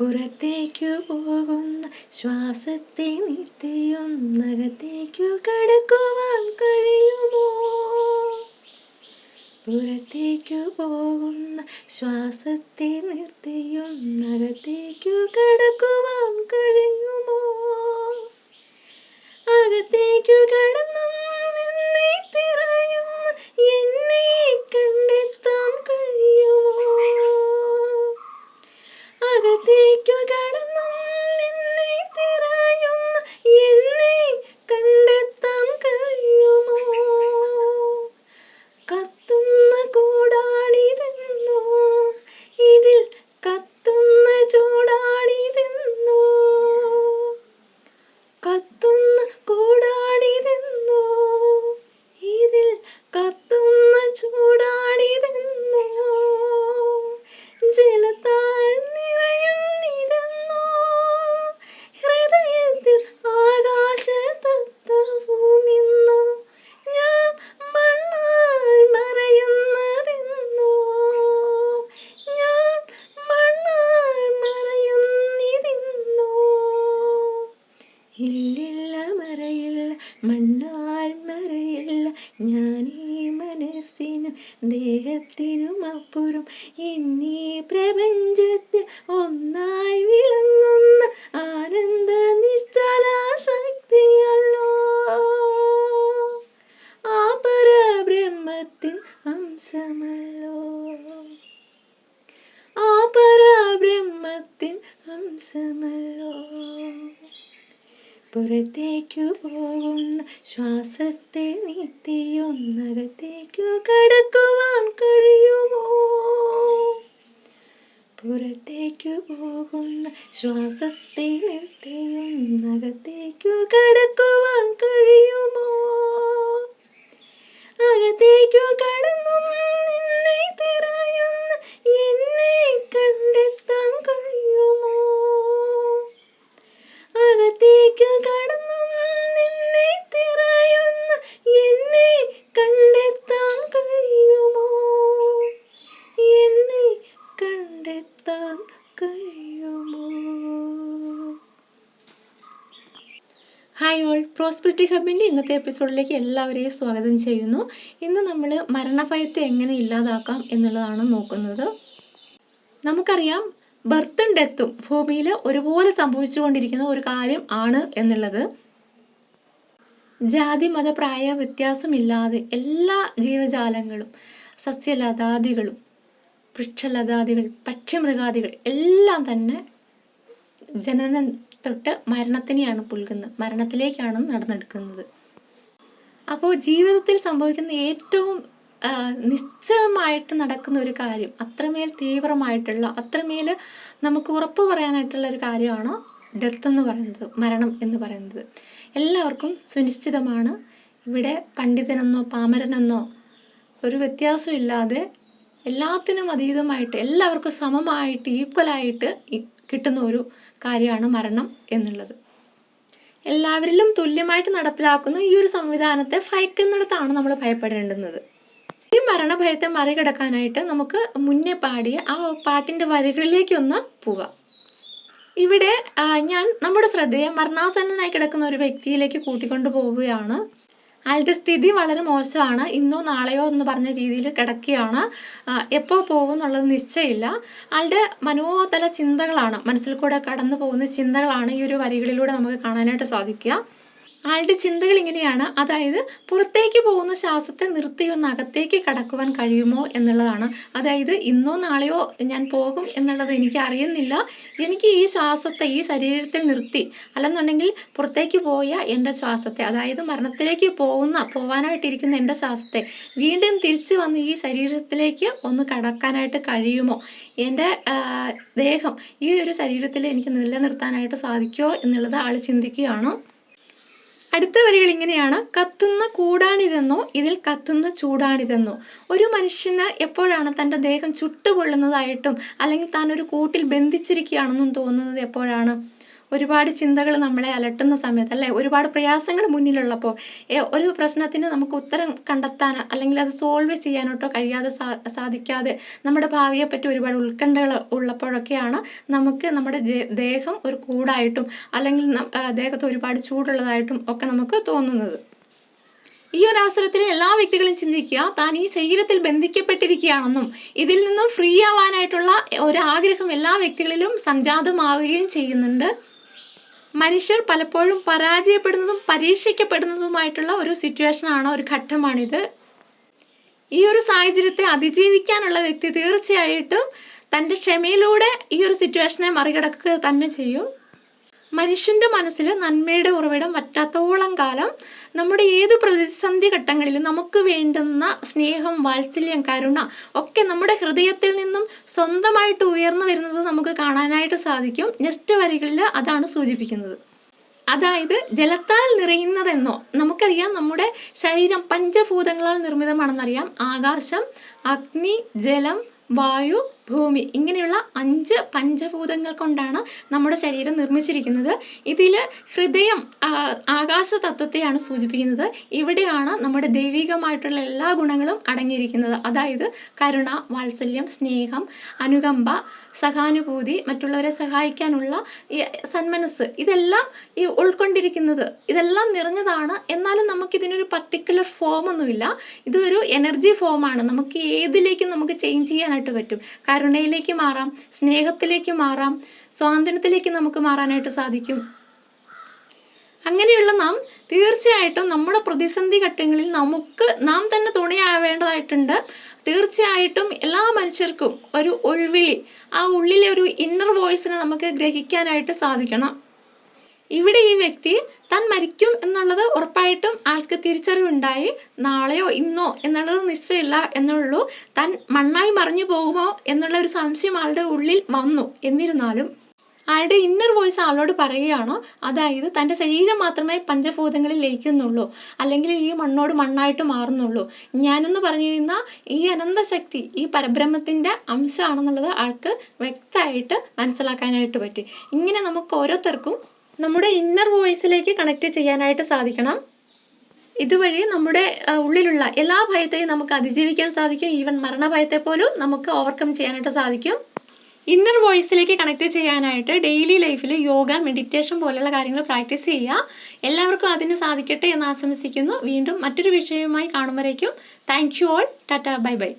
പുറത്തേക്കു പോകുന്ന ശ്വാസത്തെ നിത്യൊന്നകത്തേക്കു കടക്കുവാൻ കഴിയുമോ? പുറത്തേക്കു പോകുന്ന ശ്വാസത്തെ നിർത്തിയൊന്നകത്തേക്കു കടക്കുവാൻ കഴിയുമോ? അകത്തേക്കു കടന്നും നിന്നെ കണ്ടെത്താൻ അകത്തേക്കു ദേഹത്തിനും അപ്പുറം എന്നീ പ്രപഞ്ചത്തിൽ ഒന്നായി വിളങ്ങുന്ന ആനന്ദ നിശ്ചല ശക്തിയല്ലോ ആ പരബ്രഹ്മത്തിൻ അംശമല്ലോ. ആ പരബ്രഹ്മത്തിൻ അംശമല്ലോ. പുറത്തേക്കു പോകുന്ന ശ്വാസത്തെ നീത്തിയൊന്നകത്തേക്കു കടക്കുവാൻ കഴിയുമോ പുറത്തേക്കു പോകുന്ന ഹായ് ഓൾ പ്രോസ്പെരിറ്റി ഹബിന്റെ ഇന്നത്തെ എപ്പിസോഡിലേക്ക് എല്ലാവരെയും സ്വാഗതം ചെയ്യുന്നു. ഇന്ന് നമ്മൾ മരണഭയത്തെ എങ്ങനെ ഇല്ലാതാക്കാം എന്നുള്ളതാണ് നോക്കുന്നത്. നമുക്കറിയാം ബർത്തും ഡെത്തും ഭൂമിയിൽ ഒരുപോലെ സംഭവിച്ചുകൊണ്ടിരിക്കുന്ന ഒരു കാര്യം ആണ് എന്നുള്ളത്. ജാതി മത പ്രായ വ്യത്യാസമില്ലാതെ എല്ലാ ജീവജാലങ്ങളും സസ്യലതാദികളും വൃക്ഷലതാദികൾ പക്ഷിമൃഗാദികൾ എല്ലാം തന്നെ ജനനം തൊട്ട് മരണത്തിനെയാണ് പുൽകുന്നത് മരണത്തിലേക്കാണ് നടന്നെടുക്കുന്നത്. അപ്പോൾ ജീവിതത്തിൽ സംഭവിക്കുന്ന ഏറ്റവും നിശ്ചയമായിട്ട് നടക്കുന്ന ഒരു കാര്യം അത്രമേൽ തീവ്രമായിട്ടുള്ള അത്രമേൽ നമുക്ക് ഉറപ്പ് പറയാനായിട്ടുള്ള ഒരു കാര്യമാണ് ഡെത്ത് എന്ന് പറയുന്നത് മരണം എന്ന് പറയുന്നത്. എല്ലാവർക്കും സുനിശ്ചിതമാണ്. ഇവിടെ പണ്ഡിതനെന്നോ പാമരനെന്നോ ഒരു വ്യത്യാസമില്ലാതെ എല്ലാത്തിനും അതീതമായിട്ട് എല്ലാവർക്കും സമമായിട്ട് ഈക്വലായിട്ട് കിട്ടുന്ന ഒരു കാര്യമാണ് മരണം എന്നുള്ളത്. എല്ലാവരിലും തുല്യമായിട്ട് നടപ്പിലാക്കുന്ന ഈ ഒരു സംവിധാനത്തെ ഭയക്കുന്നിടത്താണ് നമ്മൾ ഭയപ്പെടേണ്ടുന്നത്. ഈ മരണഭയത്തെ മറികടക്കാനായിട്ട് നമുക്ക് മുന്നേ പാടിയ ആ പാട്ടിന്റെ വരികളിലേക്കൊന്ന് പോവാം. ഇവിടെ ഞാൻ നമ്മുടെ ശ്രദ്ധയെ മരണാസന്നനായി കിടക്കുന്ന ഒരു വ്യക്തിയിലേക്ക് കൂട്ടിക്കൊണ്ടു പോവുകയാണ് അയാളുടെ സ്ഥിതി വളരെ മോശമാണ്. ഇന്നോ നാളെയോ എന്ന് പറഞ്ഞ രീതിയിൽ കിടക്കുകയാണ്. എപ്പോൾ പോകും എന്നുള്ളത് നിശ്ചയമില്ല. അയാളുടെ മനോതല ചിന്തകളാണ് മനസ്സിൽ കൂടെ കടന്നു പോകുന്ന ചിന്തകളാണ് ഈ ഒരു വരികളിലൂടെ നമുക്ക് കാണാനായിട്ട് സാധിക്കുക. ആളുടെ ചിന്തകൾ ഇങ്ങനെയാണ്. അതായത് പുറത്തേക്ക് പോകുന്ന ശ്വാസത്തെ നിർത്തി ഒന്ന് അകത്തേക്ക് കടക്കുവാൻ കഴിയുമോ എന്നുള്ളതാണ്. അതായത് ഇന്നോ നാളെയോ ഞാൻ പോകും എന്നുള്ളത് എനിക്ക് അറിയുന്നില്ല. എനിക്ക് ഈ ശ്വാസത്തെ ഈ ശരീരത്തിൽ നിർത്തി. അല്ലെന്നുണ്ടെങ്കിൽ പുറത്തേക്ക് പോയ എന്റെ ശ്വാസത്തെ അതായത് മരണത്തിലേക്ക് പോകുന്ന പോവാനായിട്ടിരിക്കുന്ന എന്റെ ശ്വാസത്തെ വീണ്ടും തിരിച്ചു വന്ന് ഈ ശരീരത്തിലേക്ക് ഒന്ന് കടക്കാനായിട്ട് കഴിയുമോ? എന്റെ ദേഹം ഈ ഒരു ശരീരത്തിൽ എനിക്ക് നിലനിർത്താനായിട്ട് സാധിക്കുമോ എന്നുള്ളത് ആൾ ചിന്തിക്കുകയാണ്. അടുത്ത വരികൾ ഇങ്ങനെയാണ്. കത്തുന്ന കൂടാണിതെന്നോ ഇതിൽ കത്തുന്ന ചൂടാണിതെന്നോ. ഒരു മനുഷ്യന് എപ്പോഴാണ് തന്റെ ദേഹം ചുട്ടുപൊള്ളുന്നതായിട്ടും അല്ലെങ്കിൽ താൻ ഒരു കൂട്ടിൽ ബന്ധിച്ചിരിക്കുകയാണെന്നും തോന്നുന്നത് എപ്പോഴാണ്? ഒരുപാട് ചിന്തകൾ നമ്മളെ അലട്ടുന്ന സമയത്ത് അല്ലേ? ഒരുപാട് പ്രയാസങ്ങൾ മുന്നിലുള്ളപ്പോൾ ഒരു പ്രശ്നത്തിന് നമുക്ക് ഉത്തരം കണ്ടെത്താൻ അല്ലെങ്കിൽ അത് സോൾവ് ചെയ്യാനോട്ടോ കഴിയാതെ സാധിക്കാതെ നമ്മുടെ ഭാവിയെപ്പറ്റി ഒരുപാട് ഉത്കണ്ഠകൾ ഉള്ളപ്പോഴൊക്കെയാണ് നമുക്ക് നമ്മുടെ ദേഹം ഒരു കൂടായിട്ടും അല്ലെങ്കിൽ ദേഹത്ത് ഒരുപാട് ചൂടുള്ളതായിട്ടും ഒക്കെ നമുക്ക് തോന്നുന്നത്. ഈ ഒരു അവസരത്തിൽ എല്ലാ വ്യക്തികളും ചിന്തിക്കുക താൻ ഈ ശരീരത്തിൽ ബന്ധിക്കപ്പെട്ടിരിക്കുകയാണെന്നും ഇതിൽ നിന്നും ഫ്രീ ആവാനായിട്ടുള്ള ഒരാഗ്രഹം എല്ലാ വ്യക്തികളിലും സംജാതമാവുകയും ചെയ്യുന്നുണ്ട്. മനുഷ്യർ പലപ്പോഴും പരാജയപ്പെടുന്നതും പരീക്ഷിക്കപ്പെടുന്നതുമായിട്ടുള്ള ഒരു സിറ്റുവേഷനാണ് ഒരു ഘട്ടമാണിത്. ഈ ഒരു സാഹചര്യത്തെ അതിജീവിക്കാനുള്ള വ്യക്തി തീർച്ചയായിട്ടും തന്റെ ക്ഷമയിലൂടെ ഈ ഒരു സിറ്റുവേഷനെ മറികടക്കുക തന്നെ ചെയ്യും. മനുഷ്യന്റെ മനസ്സിൽ നന്മയുടെ ഉറവിടം വറ്റാത്തോളം കാലം നമ്മുടെ ഏത് പ്രതിസന്ധി ഘട്ടങ്ങളിലും നമുക്ക് വേണ്ടുന്ന സ്നേഹം വാത്സല്യം കരുണ ഒക്കെ നമ്മുടെ ഹൃദയത്തിൽ നിന്നും സ്വന്തമായിട്ട് ഉയർന്നു വരുന്നത് നമുക്ക് കാണാനായിട്ട് സാധിക്കും. നെക്സ്റ്റ് വരികളിൽ അതാണ് സൂചിപ്പിക്കുന്നത്. അതായത് ജലത്താൽ നിറയുന്നതെന്നോ നമുക്കറിയാം നമ്മുടെ ശരീരം പഞ്ചഭൂതങ്ങളാൽ നിർമ്മിതമാണെന്നറിയാം. ആകാശം അഗ്നി ജലം വായു ഭൂമി ഇങ്ങനെയുള്ള അഞ്ച് പഞ്ചഭൂതങ്ങൾ കൊണ്ടാണ് നമ്മുടെ ശരീരം നിർമ്മിച്ചിരിക്കുന്നത്. ഇതിൽ ഹൃദയം ആകാശ തത്വത്തെയാണ് സൂചിപ്പിക്കുന്നത്. ഇവിടെയാണ് നമ്മുടെ ദൈവികമായിട്ടുള്ള എല്ലാ ഗുണങ്ങളും അടങ്ങിയിരിക്കുന്നത്. അതായത് കരുണ വാത്സല്യം സ്നേഹം അനുകമ്പ സഹാനുഭൂതി മറ്റുള്ളവരെ സഹായിക്കാനുള്ള സന്മനസ് ഇതെല്ലാം ഈ ഉൾക്കൊണ്ടിരിക്കുന്നത് ഇതെല്ലാം നിറഞ്ഞതാണ്. എന്നാലും നമുക്കിതിനൊരു പർട്ടിക്കുലർ ഫോം ഒന്നുമില്ല. ഇതൊരു എനർജി ഫോമാണ് നമുക്ക് ഏതിലേക്കും നമുക്ക് ചേഞ്ച് ചെയ്യാനായിട്ട് പറ്റും. കരുണയിലേക്ക് മാറാം സ്നേഹത്തിലേക്ക് മാറാം സ്വാതന്ത്ര്യത്തിലേക്ക് നമുക്ക് മാറാനായിട്ട് സാധിക്കും. അങ്ങനെയുള്ള നാം തീർച്ചയായിട്ടും നമ്മുടെ പ്രതിസന്ധി ഘട്ടങ്ങളിൽ നമുക്ക് നാം തന്നെ തുണയാവേണ്ടതായിട്ടുണ്ട്. തീർച്ചയായിട്ടും എല്ലാ മനുഷ്യർക്കും ഒരു ഉൾവിളി ആ ഉള്ളിലെ ഒരു ഇന്നർ വോയിസിനെ നമുക്ക് ഗ്രഹിക്കാനായിട്ട് സാധിക്കണം. ഇവിടെ ഈ വ്യക്തി താൻ മരിക്കും എന്നുള്ളത് ഉറപ്പായിട്ടും ആൾക്ക് തിരിച്ചറിവുണ്ടായി. നാളെയോ ഇന്നോ എന്നുള്ളത് നിശ്ചയമില്ല എന്നുള്ളൂ. താൻ മണ്ണായി മറിഞ്ഞു പോകുമോ എന്നുള്ള ഒരു സംശയം ആളുടെ ഉള്ളിൽ വന്നു. എന്നിരുന്നാലും ആളുടെ ഇന്നർ വോയിസ് ആളോട് പറയുകയാണോ അതായത് തന്റെ ശരീരം മാത്രമേ പഞ്ചഭൂതങ്ങളിൽ ലയിക്കുന്നുള്ളൂ അല്ലെങ്കിൽ ഈ മണ്ണോട് മണ്ണായിട്ട് മാറുന്നുള്ളൂ. ഞാനെന്ന് പറഞ്ഞിരുന്ന ഈ അനന്തശക്തി ഈ പരബ്രഹ്മത്തിന്റെ അംശമാണെന്നുള്ളത് ആൾക്ക് വ്യക്തമായിട്ട് മനസ്സിലാക്കാനായിട്ട് പറ്റി. ഇങ്ങനെ നമുക്ക് ഓരോരുത്തർക്കും നമ്മുടെ ഇന്നർ വോയിസിലേക്ക് കണക്ട് ചെയ്യാനായിട്ട് സാധിക്കണം. ഇതുവഴി നമ്മുടെ ഉള്ളിലുള്ള എല്ലാ ഭയത്തെയും നമുക്ക് അതിജീവിക്കാൻ സാധിക്കും. ഈവൻ മരണഭയത്തെ പോലും നമുക്ക് ഓവർകം ചെയ്യാനായിട്ട് സാധിക്കും. ഇന്നർ വോയിസിലേക്ക് കണക്ട് ചെയ്യാനായിട്ട് ഡെയിലി ലൈഫിൽ യോഗ മെഡിറ്റേഷൻ പോലുള്ള കാര്യങ്ങൾ പ്രാക്ടീസ് ചെയ്യുക. എല്ലാവർക്കും അതിന് സാധിക്കട്ടെ എന്ന് ആശംസിക്കുന്നു. വീണ്ടും മറ്റൊരു വിഷയവുമായി കാണുമ്പോഴേക്കും. Thank you all tata bye bye